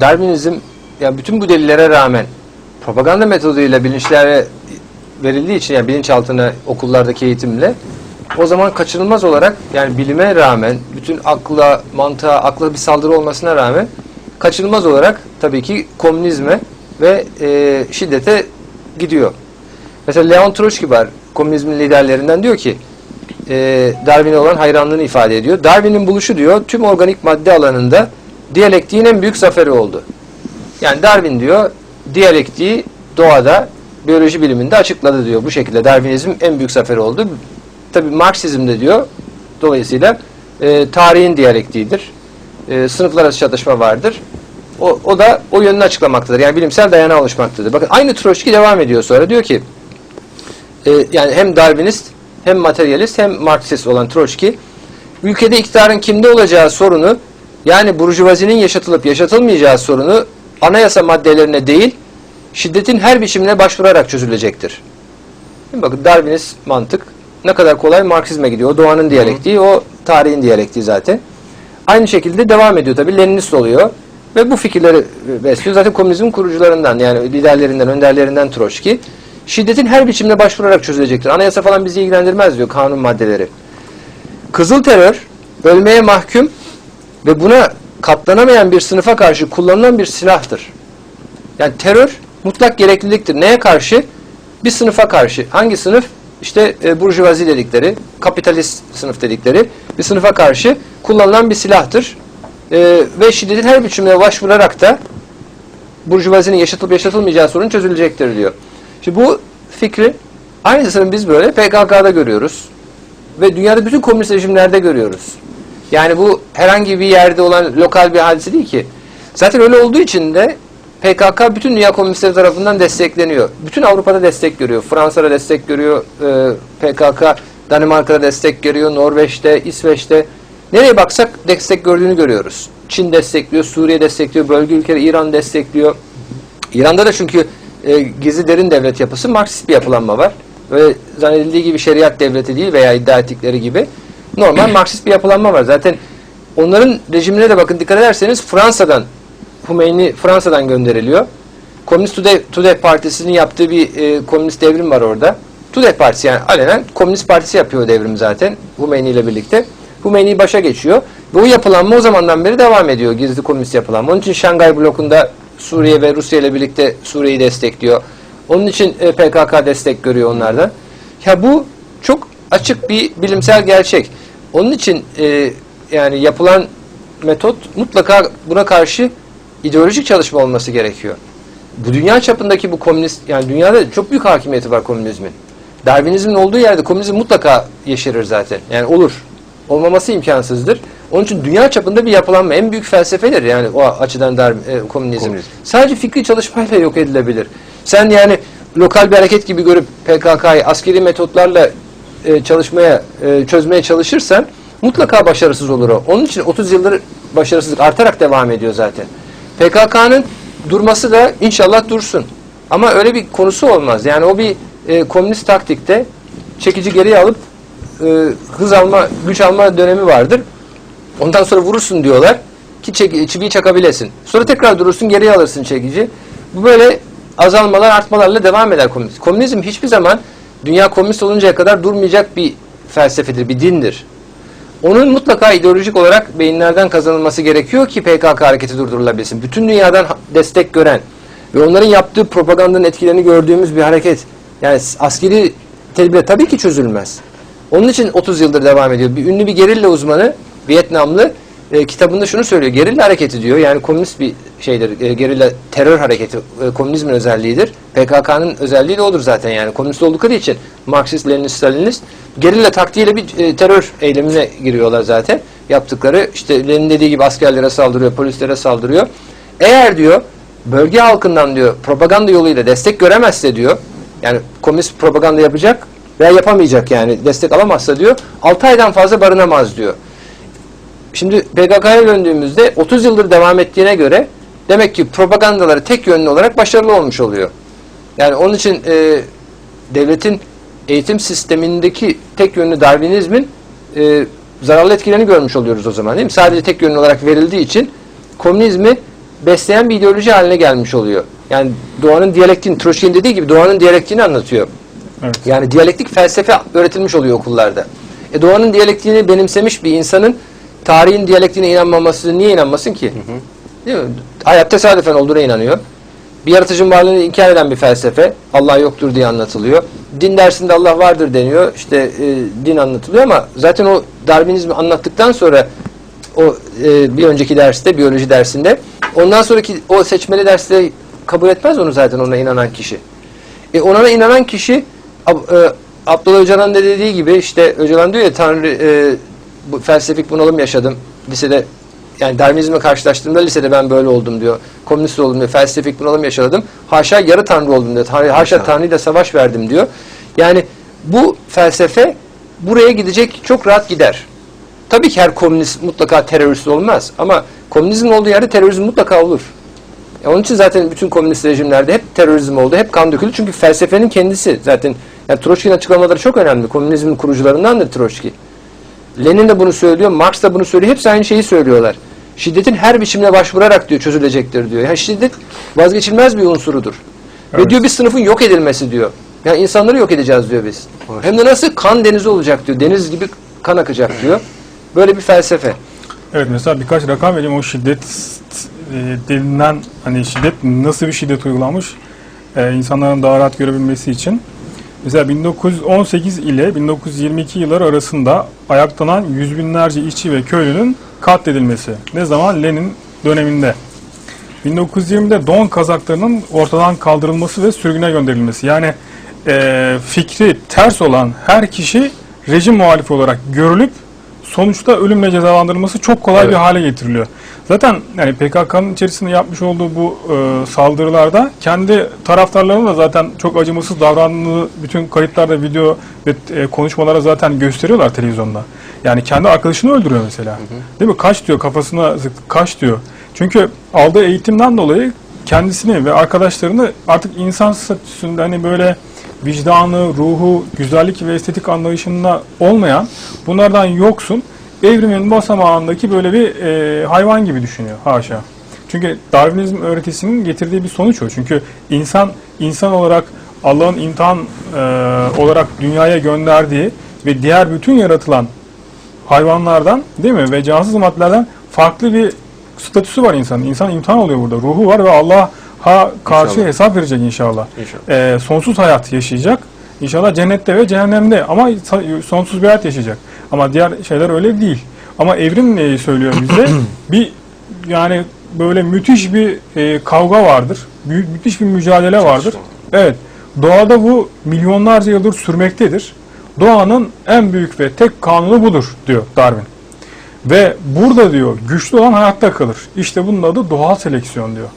Darwinizm yani bütün bu delillere rağmen propaganda metoduyla bilinçlere verildiği için yani bilinçaltına okullardaki eğitimle o zaman kaçınılmaz olarak yani bilime rağmen bütün akla, mantığa, akla bir saldırı olmasına rağmen kaçınılmaz olarak tabii ki komünizme ve e, şiddete gidiyor. Mesela Leon Trotsky var, komünizmin liderlerinden diyor ki e, Darwin'e olan hayranlığını ifade ediyor. Darwin'in buluşu diyor tüm organik madde alanında diyalektiğin en büyük zaferi oldu. Yani Darwin diyor diyalektiği doğada biyoloji biliminde açıkladı diyor. Bu şekilde Darwinizm en büyük zaferi oldu. Tabi Marksizm de diyor dolayısıyla e, tarihin diyalektiğidir. E, sınıflar arası çatışma vardır. O, o da o yönünü açıklamaktadır. Yani bilimsel dayanağı oluşmaktadır. Bakın aynı Troçki devam ediyor sonra. Diyor ki e, yani hem Darwinist hem materyalist hem Marksist olan Troçki ülkede iktidarın kimde olacağı sorunu yani burjuvazinin yaşatılıp yaşatılmayacağı sorunu anayasa maddelerine değil şiddetin her biçimine başvurarak çözülecektir. Bakın Darwinist mantık ne kadar kolay Marksizme gidiyor. O doğanın diyalektiği, o tarihin diyalektiği zaten. Aynı şekilde devam ediyor tabii. Leninist oluyor. Ve bu fikirleri besliyor. Zaten komünizmin kurucularından yani liderlerinden, önderlerinden Troçki. Şiddetin her biçimine başvurarak çözülecektir. Anayasa falan bizi ilgilendirmez diyor kanun maddeleri. Kızıl terör ölmeye mahkum ve buna katlanamayan bir sınıfa karşı kullanılan bir silahtır. Yani terör mutlak gerekliliktir. Neye karşı? Bir sınıfa karşı. Hangi sınıf? İşte e, burjuvazi dedikleri, kapitalist sınıf dedikleri bir sınıfa karşı kullanılan bir silahtır. E, ve şiddetin her biçimine başvurarak da burjuvazinin yaşatılıp yaşatılmayacağı sorun çözülecektir diyor. Şimdi bu fikri aynısını biz böyle PKK'da görüyoruz. Ve dünyada bütün komünist rejimlerde görüyoruz. Yani bu herhangi bir yerde olan lokal bir hadise değil ki. Zaten öyle olduğu için de PKK bütün dünya komünistleri tarafından destekleniyor. Bütün Avrupa'da destek görüyor. Fransa'da destek görüyor. e, PKK Danimarka'da destek görüyor. Norveç'te, İsveç'te. Nereye baksak destek gördüğünü görüyoruz. Çin destekliyor, Suriye destekliyor, bölge ülkeleri İran destekliyor. İran'da da çünkü e, gizli derin devlet yapısı Marksist bir yapılanma var. Öyle zannedildiği gibi şeriat devleti değil veya iddia ettikleri gibi normal Marksist bir yapılanma var. Zaten onların rejimine de bakın dikkat ederseniz Fransa'dan Hümeyni Fransa'dan gönderiliyor. Komünist Tudeh, Tudeh Partisi'nin yaptığı bir e, komünist devrim var orada. Tudeh Partisi yani alenen komünist partisi yapıyor devrim zaten Hümeyni ile birlikte. Hümeyni başa geçiyor. Ve o yapılanma o zamandan beri devam ediyor gizli komünist yapılanma. Onun için Şangay blokunda Suriye ve Rusya ile birlikte Suriye'yi destekliyor. Onun için e, PKK destek görüyor onlardan. Ya bu çok açık bir bilimsel gerçek. Onun için e, yani yapılan metot mutlaka buna karşı ideolojik çalışma olması gerekiyor. Bu dünya çapındaki bu komünist yani dünyada çok büyük hakimiyeti var komünizmin. Darwinizmin olduğu yerde komünizm mutlaka yeşerir zaten. Yani olur. Olmaması imkansızdır. Onun için dünya çapında bir yapılanma en büyük felsefedir yani o açıdan Darwin, e, komünizm. Komünizm. Sadece fikri çalışmayla yok edilebilir. Sen yani lokal bir hareket gibi görüp PKK'yı askeri metotlarla e, çalışmaya, e, çözmeye çalışırsan mutlaka başarısız olur o. Onun için 30 yıldır başarısızlık artarak devam ediyor zaten. PKK'nın durması da inşallah dursun. Ama öyle bir konusu olmaz. Yani o bir e, komünist taktikte çekici geriye alıp e, hız alma, güç alma dönemi vardır. Ondan sonra vurursun diyorlar ki çek, çiviyi çakabilesin. Sonra tekrar durursun geriye alırsın çekici. Bu böyle azalmalar artmalarla devam eder komünizm. Komünizm hiçbir zaman dünya komünist oluncaya kadar durmayacak bir felsefedir, bir dindir. Onun mutlaka ideolojik olarak beyinlerden kazanılması gerekiyor ki PKK hareketi durdurulabilsin. Bütün dünyadan destek gören ve onların yaptığı propagandanın etkilerini gördüğümüz bir hareket. Yani askeri tedbirle tabii ki çözülmez. Onun için 30 yıldır devam ediyor. Bir ünlü bir gerilla uzmanı, Vietnamlı e, kitabında şunu söylüyor. Gerilla hareketi diyor. Yani komünist bir şeydir. E, gerilla terör hareketi e, komünizmin özelliğidir. PKK'nın özelliği de odur zaten yani. Komünist oldukları için Marksist, Leninist, Stalinist gerilla taktiğiyle bir e, terör eylemine giriyorlar zaten. Yaptıkları işte Lenin dediği gibi askerlere saldırıyor, polislere saldırıyor. Eğer diyor bölge halkından diyor propaganda yoluyla destek göremezse diyor yani komünist propaganda yapacak veya yapamayacak yani destek alamazsa diyor 6 aydan fazla barınamaz diyor. Şimdi PKK'ya döndüğümüzde 30 yıldır devam ettiğine göre demek ki propagandaları tek yönlü olarak başarılı olmuş oluyor. Yani onun için e, devletin eğitim sistemindeki tek yönlü Darwinizmin e, zararlı etkilerini görmüş oluyoruz o zaman değil mi? Sadece tek yönlü olarak verildiği için komünizmi besleyen bir ideoloji haline gelmiş oluyor. Yani doğanın diyalektiğini, Troçki'nin dediği gibi doğanın diyalektiğini anlatıyor. Evet. Yani diyalektik felsefe öğretilmiş oluyor okullarda. E doğanın diyalektiğini benimsemiş bir insanın tarihin diyalektiğine inanmaması niye inanmasın ki? Değil mi? Hayat tesadüfen olduğuna inanıyor. Bir yaratıcının varlığını inkar eden bir felsefe. Allah yoktur diye anlatılıyor. Din dersinde Allah vardır deniyor. İşte e, din anlatılıyor ama zaten o Darwinizmi anlattıktan sonra o e, bir önceki derste, biyoloji dersinde ondan sonraki o seçmeli derste kabul etmez onu zaten ona inanan kişi. E ona inanan kişi Ab- e, Abdullah Öcalan da dediği gibi işte Öcalan diyor ya Tanrı e, bu felsefik bunalım yaşadım lisede yani Darwinizmle karşılaştığımda lisede ben böyle oldum diyor. Komünist oldum diyor. Felsefik bunalım yaşadım. Haşa yarı tanrı oldum diyor. Tanrı, haşa tanrıyla savaş verdim diyor. Yani bu felsefe buraya gidecek çok rahat gider. Tabii ki her komünist mutlaka terörist olmaz ama komünizmin olduğu yerde terörizm mutlaka olur. Ya onun için zaten bütün komünist rejimlerde hep terörizm oldu, hep kan döküldü. Çünkü felsefenin kendisi zaten yani Troçki'nin açıklamaları çok önemli. Komünizmin kurucularındandır Troçki. Lenin de bunu söylüyor, Marx da bunu söylüyor. Hepsi aynı şeyi söylüyorlar. Şiddetin her biçimine başvurarak diyor çözülecektir diyor. Yani şiddet vazgeçilmez bir unsurudur. Ve Evet. diyor bir sınıfın yok edilmesi diyor. Yani insanları yok edeceğiz diyor biz. Hem de nasıl kan denizi olacak diyor. Deniz gibi kan akacak diyor. Böyle bir felsefe. Evet mesela birkaç rakam vereyim o şiddet e, denilen hani şiddet nasıl bir şiddet uygulanmış e, insanların daha rahat görebilmesi için. Mesela 1918 ile 1922 yılları arasında ayaktanan yüz binlerce işçi ve köylünün katledilmesi. Ne zaman? Lenin döneminde. 1920'de don kazaklarının ortadan kaldırılması ve sürgüne gönderilmesi. Yani e, fikri ters olan her kişi rejim muhalifi olarak görülüp sonuçta ölümle cezalandırılması çok kolay Evet. bir hale getiriliyor. Zaten yani PKK'nın içerisinde yapmış olduğu bu e, saldırılarda kendi taraftarlarına da zaten çok acımasız davrandığını bütün kayıtlarda video ve e, konuşmalara zaten gösteriyorlar televizyonda. Yani kendi arkadaşını öldürüyor mesela. Değil mi? Kaç diyor kafasına zık kaç diyor. Çünkü aldığı eğitimden dolayı kendisini ve arkadaşlarını artık insan statüsünde hani böyle vicdanı, ruhu, güzellik ve estetik anlayışında olmayan, bunlardan yoksun, evrimin basamağındaki böyle bir e, hayvan gibi düşünüyor haşa. Çünkü Darwinizm öğretisinin getirdiği bir sonuç o. Çünkü insan insan olarak Allah'ın imtihan e, olarak dünyaya gönderdiği ve diğer bütün yaratılan hayvanlardan değil mi ve cansız maddelerden farklı bir statüsü var insanın. İnsan imtihan oluyor burada. Ruhu var ve Allah'a karşı İnşallah. hesap verecek inşallah. İnşallah. Ee, sonsuz hayat yaşayacak. İnşallah cennette ve cehennemde ama sonsuz bir hayat yaşayacak. Ama diğer şeyler öyle değil. Ama evrim neyi söylüyor bize? bir yani böyle müthiş bir e, kavga vardır. Büyük müthiş bir mücadele vardır. Evet. Doğada bu milyonlarca yıldır sürmektedir. Doğanın en büyük ve tek kanunu budur diyor Darwin. Ve burada diyor güçlü olan hayatta kalır. İşte bunun adı doğal seleksiyon diyor.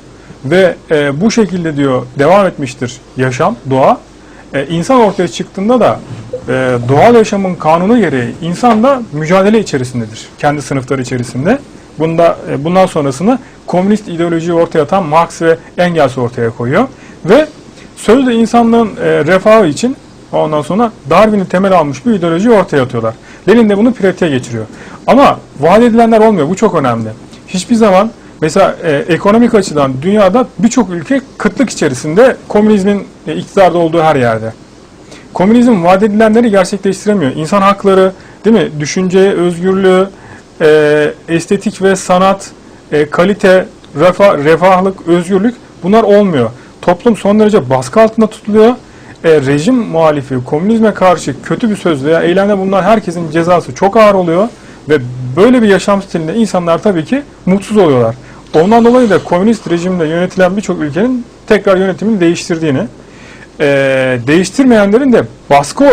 Ve e, bu şekilde diyor devam etmiştir yaşam, doğa. E, insan ortaya çıktığında da e, doğal yaşamın kanunu gereği insan da mücadele içerisindedir. Kendi sınıfları içerisinde. Bunda e, bundan sonrasını komünist ideolojiyi ortaya atan Marx ve Engels ortaya koyuyor. Ve sözde insanlığın e, refahı için ondan sonra Darwin'i temel almış bir ideoloji ortaya atıyorlar. Lenin de bunu pratiğe geçiriyor. Ama vaat edilenler olmuyor. Bu çok önemli. Hiçbir zaman mesela e, ekonomik açıdan dünyada birçok ülke kıtlık içerisinde komünizmin e, iktidarda olduğu her yerde. Komünizm vaat edilenleri gerçekleştiremiyor. İnsan hakları, değil mi? Düşünce özgürlüğü, e, estetik ve sanat, e, kalite, refah, refahlık, özgürlük bunlar olmuyor. Toplum son derece baskı altında tutuluyor. E, rejim muhalifi, komünizme karşı kötü bir söz veya eylemde bulunan herkesin cezası çok ağır oluyor. Ve böyle bir yaşam stilinde insanlar tabii ki mutsuz oluyorlar. Ondan dolayı da komünist rejimde yönetilen birçok ülkenin tekrar yönetimini değiştirdiğini, e, değiştirmeyenlerin de baskı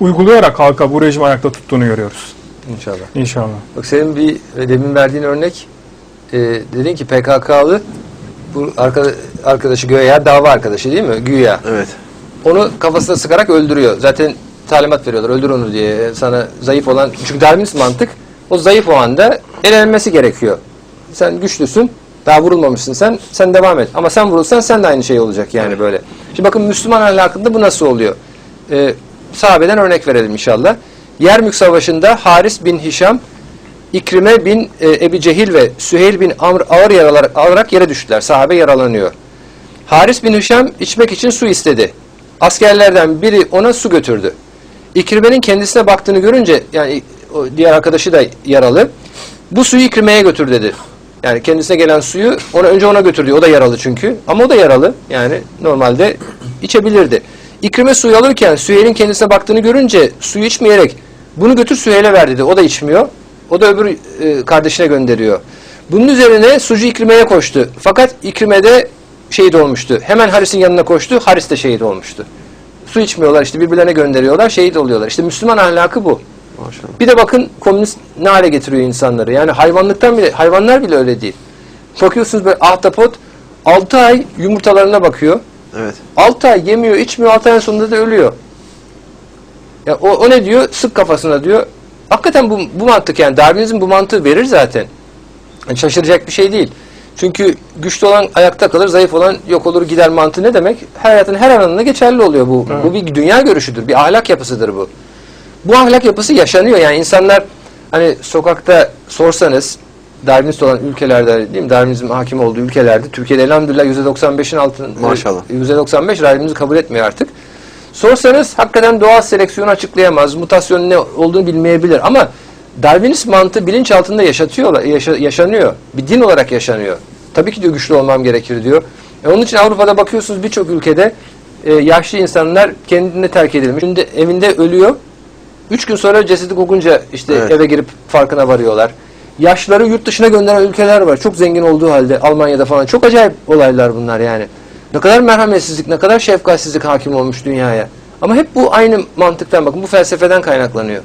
uygulayarak halka bu rejimi ayakta tuttuğunu görüyoruz. İnşallah. İnşallah. Bak senin bir demin verdiğin örnek e, dedin ki PKK'lı bu arka- arkadaşı güya dava arkadaşı değil mi? Güya. Evet. Onu kafasına sıkarak öldürüyor. Zaten talimat veriyorlar öldür onu diye. Sana zayıf olan çünkü Darwinist mantık o zayıf o anda elenmesi gerekiyor. Sen güçlüsün. Daha vurulmamışsın sen. Sen devam et. Ama sen vurulsan sen de aynı şey olacak yani Evet. böyle. Şimdi bakın Müslüman ahlakında bu nasıl oluyor? Ee, sahabeden örnek verelim inşallah. Yermük Savaşı'nda Haris bin Hişam İkrime bin e, Ebi Cehil ve Süheyl bin Amr ağır yaralar alarak yere düştüler. Sahabe yaralanıyor. Haris bin Hişam içmek için su istedi. Askerlerden biri ona su götürdü. İkrime'nin kendisine baktığını görünce yani diğer arkadaşı da yaralı. Bu suyu İkrime'ye götür dedi. Yani kendisine gelen suyu ona önce ona götürdü. O da yaralı çünkü. Ama o da yaralı. Yani normalde içebilirdi. İkrime suyu alırken Süheyl'in kendisine baktığını görünce suyu içmeyerek bunu götür Süheyl'e ver dedi. O da içmiyor. O da öbür e, kardeşine gönderiyor. Bunun üzerine sucu İkrime'ye koştu. Fakat İkrime de şehit olmuştu. Hemen Haris'in yanına koştu. Haris de şehit olmuştu. Su içmiyorlar işte birbirlerine gönderiyorlar. Şehit oluyorlar. İşte Müslüman ahlakı bu. Maşallah. Bir de bakın komünist ne hale getiriyor insanları. Yani hayvanlıktan bile, hayvanlar bile öyle değil. Bakıyorsunuz böyle ahtapot 6 ay yumurtalarına bakıyor. Evet. 6 ay yemiyor, içmiyor, 6 ayın sonunda da ölüyor. Ya o, o ne diyor? Sık kafasına diyor. Hakikaten bu, bu mantık yani Darwinizm bu mantığı verir zaten. Yani şaşıracak bir şey değil. Çünkü güçlü olan ayakta kalır, zayıf olan yok olur gider mantığı ne demek? Hayatın her alanında geçerli oluyor bu. Evet. Bu bir dünya görüşüdür, bir ahlak yapısıdır bu. Bu ahlak yapısı yaşanıyor yani insanlar hani sokakta sorsanız Darwinist olan ülkelerde değil mi? Darwinizm hakim olduğu ülkelerde Türkiye'de elhamdülillah %95'in altında Maşallah. %95 Darwinizmi kabul etmiyor artık. Sorsanız hakikaten doğal seleksiyonu açıklayamaz, mutasyonun ne olduğunu bilmeyebilir ama Darwinist mantığı bilinç altında yaşatıyorlar, yaşa- yaşanıyor. Bir din olarak yaşanıyor. Tabii ki diyor güçlü olmam gerekir diyor. E onun için Avrupa'da bakıyorsunuz birçok ülkede e, yaşlı insanlar kendini terk edilmiş. Şimdi evinde ölüyor. Üç gün sonra cesedi kokunca işte Evet. eve girip farkına varıyorlar. Yaşları yurt dışına gönderen ülkeler var. Çok zengin olduğu halde Almanya'da falan. Çok acayip olaylar bunlar yani. Ne kadar merhametsizlik, ne kadar şefkatsizlik hakim olmuş dünyaya. Ama hep bu aynı mantıktan bakın bu felsefeden kaynaklanıyor.